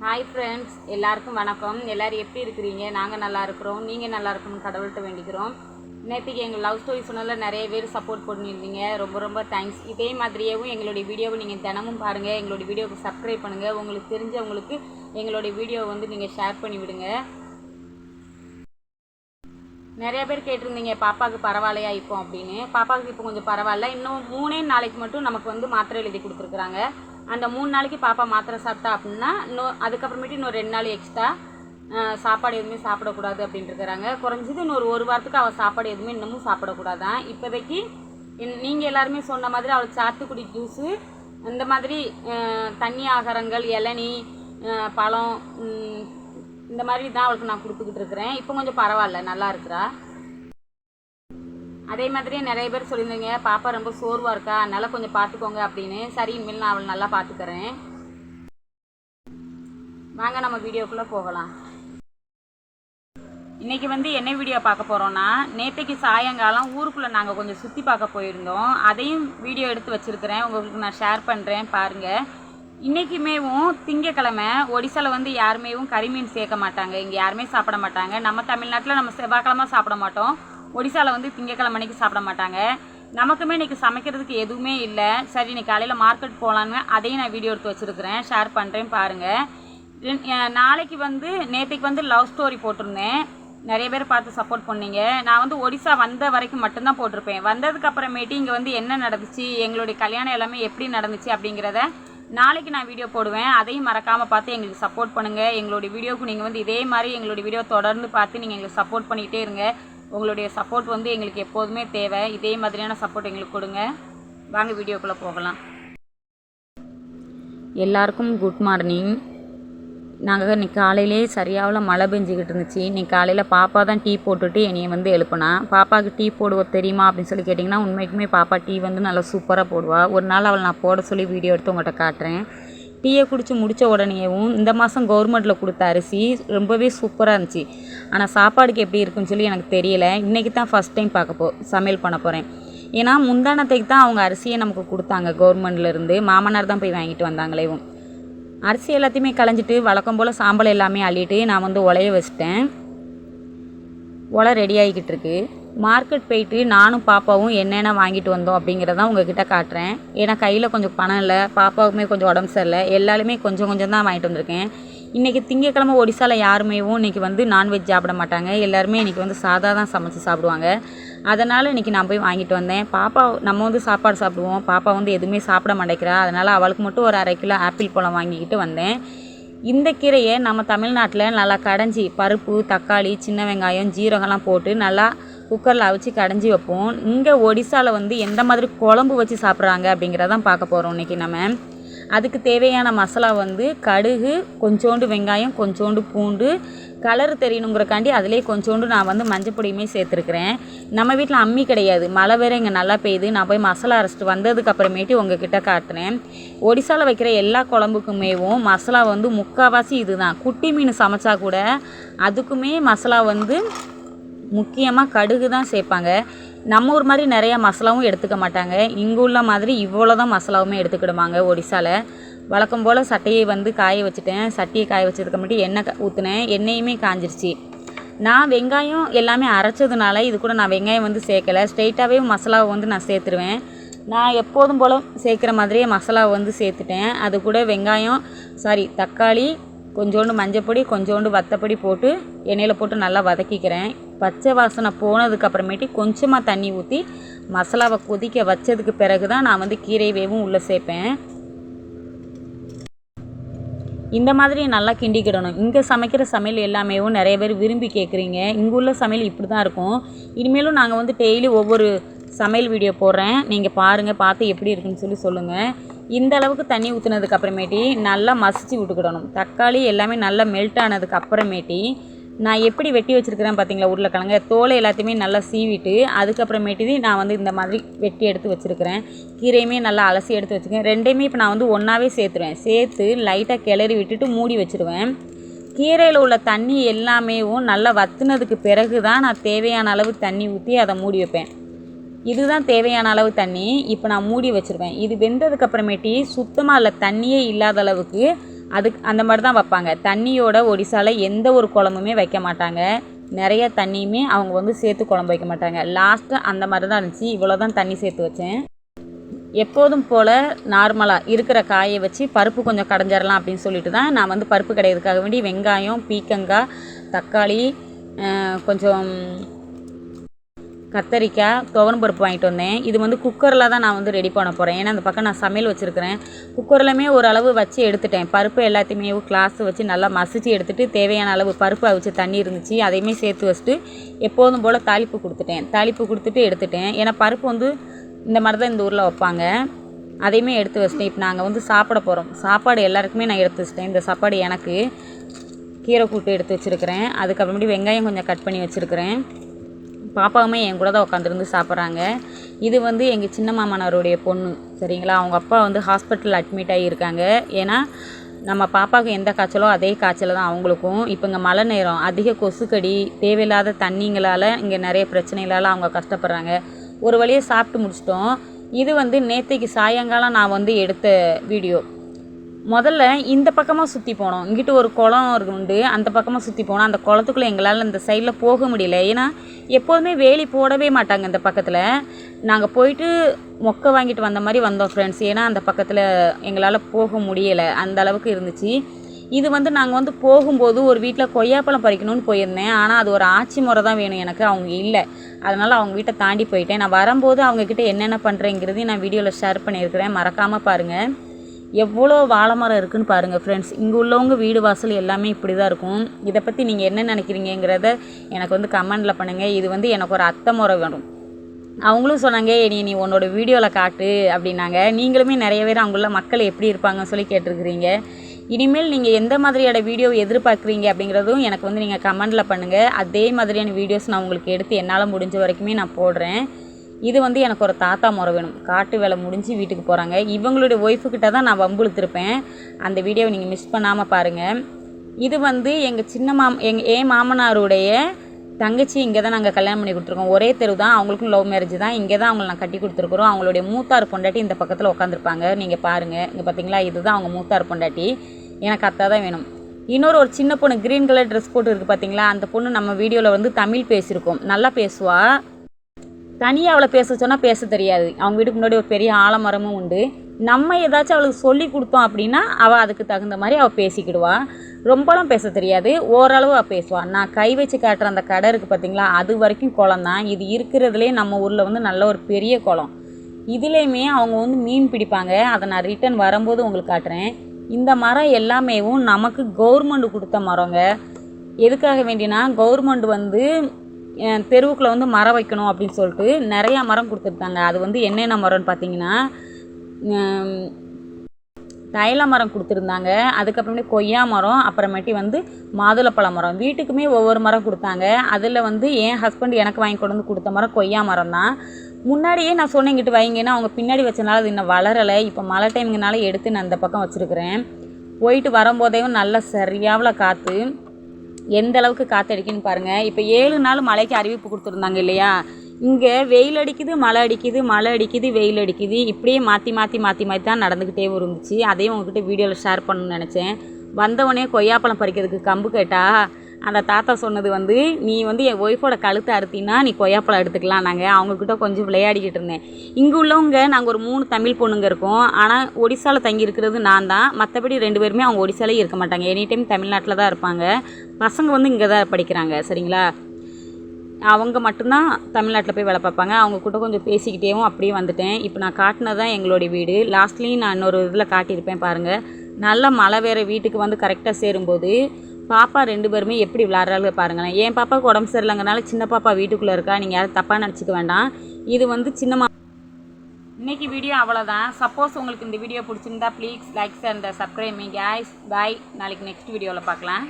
Hi friends எல்லாருக்கும் வணக்கம். எல்லோரும் எப்படி இருக்கிறீங்க? நாங்கள் நல்லா இருக்கிறோம். நீங்கள் நல்லா இருக்கணும்னு கடவுள்கிட்ட வேண்டிக்கிறோம். நேற்றுக்கு எங்கள் லவ் ஸ்டோரி சொன்னதில் நிறைய பேர் சப்போர்ட் பண்ணியிருந்தீங்க. ரொம்ப ரொம்ப தேங்க்ஸ் இதே மாதிரியேவும் எங்களுடைய வீடியோவை நீங்கள் தினமும் பாருங்கள் எங்களுடைய வீடியோவுக்கு சப்ஸ்கிரைப் பண்ணுங்கள் உங்களுக்கு தெரிஞ்சவங்களுக்கு எங்களுடைய வீடியோவை வந்து நீங்கள் ஷேர் பண்ணி விடுங்க. நிறைய பேர் கேட்டிருந்தீங்க பாப்பாவுக்கு பரவாயில்லையா இப்போ? அப்படின்னு. பாப்பாவுக்கு இப்போ கொஞ்சம் பரவாயில்ல. இன்னும் மூணே நாளைக்கு மட்டும் நமக்கு வந்து மாத்திரை எழுதி கொடுத்துருக்குறாங்க. அந்த மூணு நாளைக்கு பாப்பா மாத்திரை சாப்பிட்டா அப்படின்னா இன்னும் அதுக்கப்புறமேட்டு இன்னும் ரெண்டு நாள் எக்ஸ்ட்ரா சாப்பாடு எதுவுமே சாப்பிடக்கூடாது அப்படின்ட்டுருக்கிறாங்க குறைஞ்சது இன்னொரு ஒரு வாரத்துக்கு அவள் சாப்பாடு எதுவுமே இன்னமும் சாப்பிடக்கூடாதான். இப்போதைக்கு நீங்கள் எல்லாருமே சொன்ன மாதிரி அவளுக்கு சாத்துக்குடி ஜூஸு இந்த மாதிரி தண்ணி ஆகாரங்கள் இளநி பழம் இந்த மாதிரி தான் அவளுக்கு நான் கொடுத்துக்கிட்டு இருக்கிறேன். இப்போ கொஞ்சம் பரவாயில்ல நல்லா இருக்கிறா. அதே மாதிரியே நிறைய பேர் சொல்லியிருந்தீங்க பாப்பா ரொம்ப சோர்வாக இருக்கா அதனால் கொஞ்சம் பார்த்துக்கோங்க அப்படின்னு. சரி இனிமேல் நான் அவளை நல்லா பார்த்துக்கறேன் வாங்க நம்ம வீடியோக்குள்ளே போகலாம். இன்றைக்கி வந்து என்ன வீடியோ பார்க்க போகிறோன்னா நேற்றைக்கு சாயங்காலம் ஊருக்குள்ளே நாங்கள் கொஞ்சம் சுற்றி பார்க்க போயிருந்தோம். அதையும் வீடியோ எடுத்து வச்சுருக்கிறேன். உங்களுக்கு நான் ஷேர் பண்ணுறேன் பாருங்கள் இன்றைக்குமேவும் திங்கக்கிழமை ஒடிசாவில் வந்து யாருமேவும் கறிமீன் சேர்க்க மாட்டாங்க. இங்கே யாருமே சாப்பிட மாட்டாங்க. நம்ம தமிழ்நாட்டில் நம்ம செவ்வாய்க்கிழமை சாப்பிட மாட்டோம். ஒடிசாவில் வந்து திங்கக்கிழமை அன்னைக்கு சாப்பிட மாட்டாங்க. நமக்குமே இன்றைக்கி சமைக்கிறதுக்கு எதுவுமே இல்லை. சரி இன்றைக்கி காலையில் மார்க்கெட் போகலான்னு அதையும் நான் வீடியோ எடுத்து வச்சுருக்கிறேன். ஷேர் பண்ணுறேன் பாருங்கள் நாளைக்கு வந்து நேற்றுக்கு வந்து லவ் ஸ்டோரி போட்டிருந்தேன். நிறைய பேர் பார்த்து சப்போர்ட் பண்ணீங்க. நான் வந்து ஒடிசா வந்த வரைக்கும் மட்டும்தான் போட்டிருப்பேன். வந்ததுக்கு அப்புறமேட்டு இங்கே வந்து என்ன நடந்துச்சு எங்களுடைய கல்யாணம் எல்லாமே எப்படி நடந்துச்சு அப்படிங்கிறத நாளைக்கு நான் வீடியோ போடுவேன். அதையும் மறக்காமல் பார்த்து எங்களுக்கு சப்போர்ட் பண்ணுங்கள் எங்களுடைய வீடியோவுக்கு நீங்கள் வந்து இதே மாதிரி எங்களுடைய வீடியோ தொடர்ந்து பார்த்து நீங்கள் எங்களுக்கு சப்போர்ட் பண்ணிக்கிட்டே இருங்க. உங்களுடைய சப்போர்ட் வந்து எங்களுக்கு எப்போதுமே தேவை. இதே மாதிரியான சப்போர்ட் எங்களுக்கு கொடுங்க. வாங்க வீடியோக்குள்ளே போகலாம். எல்லாருக்கும் குட் மார்னிங் நாங்கள் இன்னைக்கு காலையிலே சரியாவில் மழை பெஞ்சிக்கிட்டு இருந்துச்சு. இன்றைக்கி காலையில் பாப்பா தான் டீ போட்டுட்டு என்னையை வந்து எழுப்புனா. பாப்பாவுக்கு டீ போடுவ தெரியுமா அப்படின்னு சொல்லி கேட்டிங்கன்னா உண்மைக்குமே பாப்பா டீ வந்து நல்லா சூப்பராக போடுவாள் ஒரு நாள் அவள் நான் போட சொல்லி வீடியோ எடுத்து உங்கள்கிட்ட காட்டுறேன். டீயை குடித்து முடித்த உடனேவும் இந்த மாதம் கவர்மெண்ட்டில் கொடுத்த அரிசி ரொம்பவே சூப்பராக இருந்துச்சு. ஆனால் சாப்பாடுக்கு எப்படி இருக்குன்னு சொல்லி எனக்கு தெரியல. இன்றைக்கி தான் ஃபஸ்ட் டைம் பார்க்க போ சமையல் பண்ண போகிறேன் ஏன்னா முந்தானத்துக்கு தான் அவங்க அரிசியை நமக்கு கொடுத்தாங்க கவர்மெண்ட்லேருந்து மாமனார் தான் போய் வாங்கிட்டு வந்தாங்களேவும் அரிசி எல்லாத்தையுமே களைஞ்சிட்டு வழக்கம் போல் சாம்பல் எல்லாமே அள்ளிட்டு நான் வந்து உலைய வச்சிட்டேன். உலை ரெடி ஆகிக்கிட்டு இருக்குது மார்க்கெட் போயிட்டு நானும் பாப்பாவும் என்னென்ன வாங்கிட்டு வந்தோம் அப்படிங்கிறத உங்ககிட்ட காட்டுறேன். ஏன்னா கையில் கொஞ்சம் பணம் இல்லை பாப்பாவுக்குமே கொஞ்சம் உடம்பு சரியில்லை எல்லாருமே கொஞ்சம் கொஞ்சம் தான் வாங்கிட்டு வந்திருக்கேன். இன்றைக்கி திங்கக்கிழமை ஒடிசாவில் யாருமேவும் இன்றைக்கி வந்து நான்வெஜ் சாப்பிட மாட்டாங்க. எல்லாருமே இன்றைக்கி வந்து சாதா தான் சமைச்சு சாப்பிடுவாங்க. அதனால் இன்றைக்கி நான் போய் வாங்கிட்டு வந்தேன். பாப்பா நம்ம வந்து சாப்பாடு சாப்பிடுவோம். பாப்பா வந்து எதுவுமே சாப்பிட மாட்டேங்கிறா. அதனால் அவளுக்கு மட்டும் ஒரு அரை கிலோ ஆப்பிள் பழம் வாங்கிக்கிட்டு வந்தேன். இந்த கீரையை நம்ம தமிழ்நாட்டில் நல்லா கடைஞ்சி பருப்பு தக்காளி சின்ன வெங்காயம் ஜீரகம்லாம் போட்டு நல்லா குக்கரில் அவிச்சு கடைஞ்சி வைப்போம். இங்கே ஒடிசாவில் வந்து எந்த மாதிரி குழம்பு வச்சு சாப்பிட்றாங்க அப்படிங்கிறதான் பார்க்க போகிறோம் இன்றைக்கி நம்ம. அதுக்கு தேவையான மசாலா வந்து கடுகு கொஞ்சோண்டு வெங்காயம் கொஞ்சோண்டு பூண்டு கலர் தெரியணுங்கிறக்காண்டி அதிலே கொஞ்சோண்டு நான் வந்து மஞ்சள் பொடியுமே சேர்த்துருக்குறேன். நம்ம வீட்டில் அம்மி கிடையாது. மழை வேற இங்கே நல்லா பெய்யுது. நான் போய் மசாலா அரைச்சிட்டு வந்ததுக்கு அப்புறமேட்டு உங்ககிட்ட காட்டுறேன். ஒடிசாவில் வைக்கிற எல்லா குழம்புக்குமேவும் மசாலா வந்து முக்கால்வாசி இதுதான். குட்டி மீன் சமைச்சா கூட அதுக்குமே மசாலா வந்து முக்கியமாக கடுகு தான் சேர்ப்பாங்க. நம்ம ஊர் மாதிரி நிறைய மசாலாவும் எடுத்துக்க மாட்டாங்க. இங்கே உள்ள மாதிரி இவ்வளோ தான் மசாலாவுமே எடுத்துக்கிடுவாங்க ஒடிசாவில் வழக்கம் போல் சட்டையை வந்து காய வச்சுட்டேன். சட்டியை காய வச்சதுக்கு மட்டும் எண்ணெய் ஊற்றுனேன் எண்ணெயுமே காஞ்சிருச்சு. நான் வெங்காயம் எல்லாமே அரைச்சதுனால இது கூட நான் வெங்காயம் வந்து சேர்க்கலை. ஸ்ட்ரெயிட்டாகவே மசாலாவை வந்து நான் சேர்த்துருவேன். நான் எப்போதும் போல் சேர்க்குற மாதிரியே மசாலாவை வந்து சேர்த்துட்டேன். அது கூட வெங்காயம் சாரி தக்காளி கொஞ்சோண்டு மஞ்சப்பொடி கொஞ்சோண்டு வத்தப்பொடி போட்டு எண்ணெயில் போட்டு நல்லா வதக்கிக்கிறேன். பச்சை வாசனை போனதுக்கு அப்புறமேட்டு கொஞ்சமாக தண்ணி ஊற்றி மசாலாவை கொதிக்க வச்சதுக்கு பிறகு தான் நான் வந்து கீரை வேவும் உள்ளே சேர்ப்பேன். இந்த மாதிரி நல்லா கிண்டிக்கிடணும். இங்கே சமைக்கிற சமையல் எல்லாமேவும் நிறைய பேர் விரும்பி கேட்குறீங்க இங்கே உள்ள சமையல் இப்படி தான் இருக்கும். இனிமேலும் நாங்கள் வந்து டெய்லி ஒவ்வொரு சமையல் வீடியோ போடுறேன். நீங்கள் பாருங்கள் பார்த்து எப்படி இருக்குன்னு சொல்லி சொல்லுங்கள் இந்த அளவுக்கு தண்ணி ஊற்றுனதுக்கு அப்புறமேட்டி நல்லா மசிச்சு விட்டுக்கிடணும். தக்காளி எல்லாமே நல்லா மெல்ட் ஆனதுக்கு அப்புறமேட்டி நான் எப்படி வெட்டி வச்சுருக்கிறேன் பார்த்தீங்களா உருளைக்கிழங்க? தோலை எல்லாத்தையுமே நல்லா சீவிட்டு அதுக்கப்புறமேட்டு நான் வந்து இந்த மாதிரி வெட்டி எடுத்து வச்சுருக்கிறேன். கீரையுமே நல்லா அலசி எடுத்து வச்சுருக்கேன். ரெண்டையுமே இப்போ நான் வந்து ஒன்றாவே சேர்த்துருவேன். சேர்த்து லைட்டாக கிளறி விட்டுட்டு மூடி வச்சுருவேன். கீரையில் உள்ள தண்ணி எல்லாமேவும் நல்லா வத்துனதுக்கு பிறகு தான் நான் தேவையான அளவு தண்ணி ஊற்றி அதை மூடி வைப்பேன். இதுதான் தேவையான அளவு தண்ணி. இப்போ நான் மூடி வச்சுருவேன். இது வெந்ததுக்கப்புறமேட்டி சுத்தமாக அதில் தண்ணியே இல்லாத அளவுக்கு அதுக்கு அந்த மாதிரி தான் வைப்பாங்க. தண்ணியோட ஒடிசாவில் எந்த ஒரு குழம்புமே வைக்க மாட்டாங்க. நிறைய தண்ணியுமே அவங்க வந்து சேர்த்து குழம்பு வைக்க மாட்டாங்க. லாஸ்ட்டு அந்த மாதிரி தான் இருந்துச்சு. இவ்வளோ தான் தண்ணி சேர்த்து வச்சேன். எப்போதும் போல் நார்மலாக இருக்கிற காயை வச்சு பருப்பு கொஞ்சம் கடைஞ்சிடலாம் அப்படின்னு சொல்லிட்டு தான் நான் வந்து பருப்பு கடையிறதுக்காக வேண்டி வெங்காயம் பீக்கங்காய் தக்காளி கொஞ்சம் கத்தரிக்காய் துவரம் பருப்பு வாங்கிட்டு வந்தேன். இது வந்து குக்கரில் தான் நான் வந்து ரெடி பண்ண போகிறேன் ஏன்னா அந்த பக்கம் நான் சமையல் வச்சுருக்கிறேன். குக்கர்லையுமே ஓரளவு வச்சு எடுத்துட்டேன். பருப்பு எல்லாத்தையுமே கிளாஸ் வச்சு நல்லா மசிச்சு எடுத்துகிட்டு தேவையான அளவு பருப்பு அவிச்சு தண்ணி இருந்துச்சு. அதையுமே சேர்த்து வச்சுட்டு எப்போதும் போல் தாளிப்பு கொடுத்துட்டேன். தாளிப்பு கொடுத்துட்டு எடுத்துட்டேன். ஏன்னா பருப்பு வந்து இந்த மாதிரி தான் இந்த ஊரில் வைப்பாங்க. அதையுமே எடுத்து வச்சிட்டேன். இப்போ நாங்கள் வந்து சாப்பிட போகிறோம் சாப்பாடு எல்லாருக்குமே நான் எடுத்து வச்சிட்டேன். இந்த சாப்பாடு எனக்கு கீரை கூட்டு எடுத்து வச்சுருக்கிறேன். அதுக்கப்புறமேட்டு வெங்காயம் கொஞ்சம் கட் பண்ணி வச்சுருக்கிறேன். பாப்பாவுமே என் கூட தான் உட்காந்துருந்து சாப்பிட்றாங்க. இது வந்து எங்கள் சின்ன மாமனாருடைய பொண்ணு சரிங்களா? அவங்க அப்பா வந்து ஹாஸ்பிட்டலில் அட்மிட் ஆகியிருக்காங்க. ஏன்னா நம்ம பாப்பாவுக்கு எந்த காய்ச்சலோ அதே காய்ச்சல் தான் அவங்களுக்கும். இப்போ இங்கே மழை நேரம் அதிக கொசுக்கடி தேவையில்லாத தண்ணிங்களால் இங்கே நிறைய பிரச்சனைகளால் அவங்க கஷ்டப்படுறாங்க. ஒரு வழியை சாப்பிட்டு முடிச்சிட்டோம். இது வந்து நேற்றைக்கு சாயங்காலம் நான் வந்து எடுத்த வீடியோ முதல்ல இந்த பக்கமாக சுற்றி போனோம் இங்கிட்டு ஒரு குளம் உண்டு அந்த பக்கமாக சுற்றி போனோம் அந்த குளத்துக்குள்ளே எங்களால் இந்த சைடில் போக முடியல. ஏன்னா எப்போதுமே வேலி போடவே மாட்டாங்க இந்த பக்கத்தில். நாங்கள் போயிட்டு மொக்கை வாங்கிட்டு வந்த மாதிரி வந்தோம் ஃப்ரெண்ட்ஸ் ஏன்னா அந்த பக்கத்தில் எங்களால் போக முடியலை. அந்த அளவுக்கு இருந்துச்சு. இது வந்து நாங்கள் வந்து போகும்போது ஒரு வீட்டில் கொய்யாப்பழம் பறிக்கணும்னு போயிருந்தேன். ஆனால் அது ஒரு ஆட்சி முறை தான் வேணும் எனக்கு. அவங்க இல்லை. அதனால் அவங்க வீட்டை தாண்டி போயிட்டேன். நான் வரும்போது அவங்கக்கிட்ட என்னென்ன பண்ணுறேங்கிறதையும் நான் வீடியோவில் ஷேர் பண்ணியிருக்கிறேன். மறக்காமல் பாருங்கள் எவ்வளோ வாழை மரம் இருக்குதுன்னு பாருங்கள் ஃப்ரெண்ட்ஸ் இங்கே உள்ளவங்க வீடு வாசல் எல்லாமே இப்படி தான் இருக்கும். இதை பற்றி நீங்கள் என்ன நினைக்கிறீங்கிறத எனக்கு வந்து கமெண்டில் பண்ணுங்கள் இது வந்து எனக்கு ஒரு அத்தை முறை வேணும். அவங்களும் சொன்னாங்க நீ நீ உன்னோட வீடியோவில் காட்டு அப்படின்னாங்க. நீங்களுமே நிறைய பேர் அவங்கள மக்கள் எப்படி இருப்பாங்கன்னு சொல்லி கேட்டிருக்கிறீங்க. இனிமேல் நீங்கள் எந்த மாதிரியான வீடியோ எதிர்பார்க்குறீங்க அப்படிங்கிறதும் எனக்கு வந்து நீங்கள் கமெண்டில் பண்ணுங்கள் அதே மாதிரியான வீடியோஸ் நான் உங்களுக்கு எடுத்து என்னால் முடிஞ்ச வரைக்குமே நான் போடுறேன். இது வந்து எனக்கு ஒரு தாத்தா முறை வேணும். காட்டு வேலை முடிஞ்சு வீட்டுக்கு போகிறாங்க இவங்களுடைய ஒய்ஃபுக்கிட்ட தான் நான் வம்புழுத்திருப்பேன் அந்த வீடியோவை நீங்கள் மிஸ் பண்ணாமல் பாருங்கள் இது வந்து எங்கள் சின்ன மாம் எங் என் மாமனாருடைய தங்கச்சி இங்கே தான் நாங்கள் கல்யாணம் பண்ணி கொடுத்துருக்கோம். ஒரே தெரு தான். அவங்களுக்கும் லவ் மேரேஜ் தான். இங்கே தான் அவங்கள நான் கட்டி கொடுத்துருக்குறோம். அவங்களுடைய மூத்தார் பொண்டாட்டி இந்த பக்கத்தில் உட்காந்துருப்பாங்க நீங்கள் பாருங்கள் இங்கே பார்த்தீங்களா இதுதான் அவங்க மூத்தார் பொண்டாட்டி. எனக்கு அத்தை தான் வேணும். இன்னொரு ஒரு சின்ன பொண்ணு க்ரீன் கலர் ட்ரெஸ் போட்டு இருக்குது பார்த்தீங்களா அந்த பொண்ணு நம்ம வீடியோவில் வந்து தமிழ் பேசியிருக்கோம். நல்லா பேசுவாள் தனியாக அவளை பேச சொன்னால் பேச தெரியாது. அவங்க வீட்டுக்கு முன்னாடி ஒரு பெரிய ஆலமரமும் உண்டு. நம்ம ஏதாச்சும் அவளுக்கு சொல்லி கொடுத்தோம் அப்படின்னா அவள் அதுக்கு தகுந்த மாதிரி அவள் பேசிக்கிடுவாள் ரொம்பலாம் பேச தெரியாது. ஓரளவு அவள் பேசுவாள் நான் கை வச்சு காட்டுற அந்த கடை இருக்குது பார்த்தீங்களா அது வரைக்கும் குளம் தான். இது இருக்கிறதுலே நம்ம ஊரில் வந்து நல்ல ஒரு பெரிய குளம். இதுலேயுமே அவங்க வந்து மீன் பிடிப்பாங்க. அதை நான் ரிட்டன் வரும்போது உங்களுக்கு காட்டுறேன். இந்த மரம் எல்லாமேவும் நமக்கு கவர்மெண்ட் கொடுத்த மரங்க. எதுக்காக வேண்டினா கவர்மெண்ட் வந்து தெருவுக்குள்ள வந்து மரம் வைக்கணும் அப்படின்னு சொல்லிட்டு நிறையா மரம் கொடுத்துருந்தாங்க அது வந்து என்னென்ன மரம்னு பார்த்தீங்கன்னா தைல மரம் கொடுத்துருந்தாங்க. அதுக்கப்புறமே கொய்யா மரம் அப்புறமேட்டி வந்து மாதுளப்பழ மரம். வீட்டுக்குமே ஒவ்வொரு மரம் கொடுத்தாங்க. அதில் வந்து என் ஹஸ்பண்ட் எனக்கு வாங்கி கொண்டு வந்து கொடுத்த மரம் கொய்யா மரம் தான். முன்னாடியே நான் சொன்னேன் இங்கிட்டு வைங்கன்னா அவங்க பின்னாடி வச்சனால அது இன்னும் வளரலை. இப்போ மழை டைமுங்கனால எடுத்து நான் அந்த பக்கம் வச்சுருக்கிறேன். போயிட்டு வரும்போதையும் நல்லா சரியாவில் காற்று எந்த அளவுக்கு காற்றடிக்குன்னு பாருங்கள் இப்போ ஏழு நாள் மழைக்கு அறிவிப்பு கொடுத்துருந்தாங்க இல்லையா? இங்கே வெயில் அடிக்குது மழை அடிக்குது மழை அடிக்குது வெயில் அடிக்குது. இப்படியே மாற்றி மாற்றி மாற்றி மாற்றி தான் நடந்துக்கிட்டே இருந்துச்சு. அதையும் உங்ககிட்ட வீடியோவில் ஷேர் பண்ணணும்னு நினச்சேன். வந்தவொடனே கொய்யாப்பழம் பறிக்கிறதுக்கு கம்பு கேட்டால் அந்த தாத்தா சொன்னது வந்து நீ வந்து என் ஒய்ஃபோட கழுத்தை அறுத்தினா நீ கொய்யாப்பழம் எடுத்துக்கலாம். நாங்கள் அவங்கக்கிட்ட கொஞ்சம் விளையாடிக்கிட்டு இருந்தேன். இங்கே உள்ளவங்க நாங்கள் ஒரு மூணு தமிழ் பொண்ணுங்க இருக்கோம். ஆனால் ஒடிசாவில் தங்கி இருக்கிறது நான் தான். மற்றபடி ரெண்டு பேருமே அவங்க ஒடிசாலே இருக்க மாட்டாங்க. எனி டைம் தமிழ்நாட்டில் தான் இருப்பாங்க. பசங்க வந்து இங்கே தான் படிக்கிறாங்க சரிங்களா? அவங்க மட்டும்தான் தமிழ்நாட்டில் போய் வேலை பார்ப்பாங்க. அவங்க கூட கொஞ்சம் பேசிக்கிட்டேவும் அப்படியே வந்துட்டேன். இப்போ நான் காட்டினது தான் எங்களுடைய வீடு. லாஸ்ட்லேயும் நான் இன்னொரு இதில் காட்டியிருப்பேன் பாருங்கள் நல்ல மழை வேறு வீட்டுக்கு வந்து கரெக்டாக சேரும்போது பாப்பா ரெண்டு பேருமே எப்படி விளாட்றாங்க பாருங்களேன். என் பாப்பாவுக்கு உடம்பு சரியில்லைங்கனால சின்ன பாப்பா வீட்டுக்குள்ளே இருக்கா நீங்கள் யாரும் தப்பாக நினச்சிக்க வேண்டாம். இது வந்து சின்னம்மா இன்றைக்கி வீடியோ அவ்வளோதான் சப்போஸ் உங்களுக்கு இந்த வீடியோ பிடிச்சிருந்தா please likes and subscribe me guys bye நாளைக்கு நெக்ஸ்ட் வீடியோவில் பார்க்கலாம்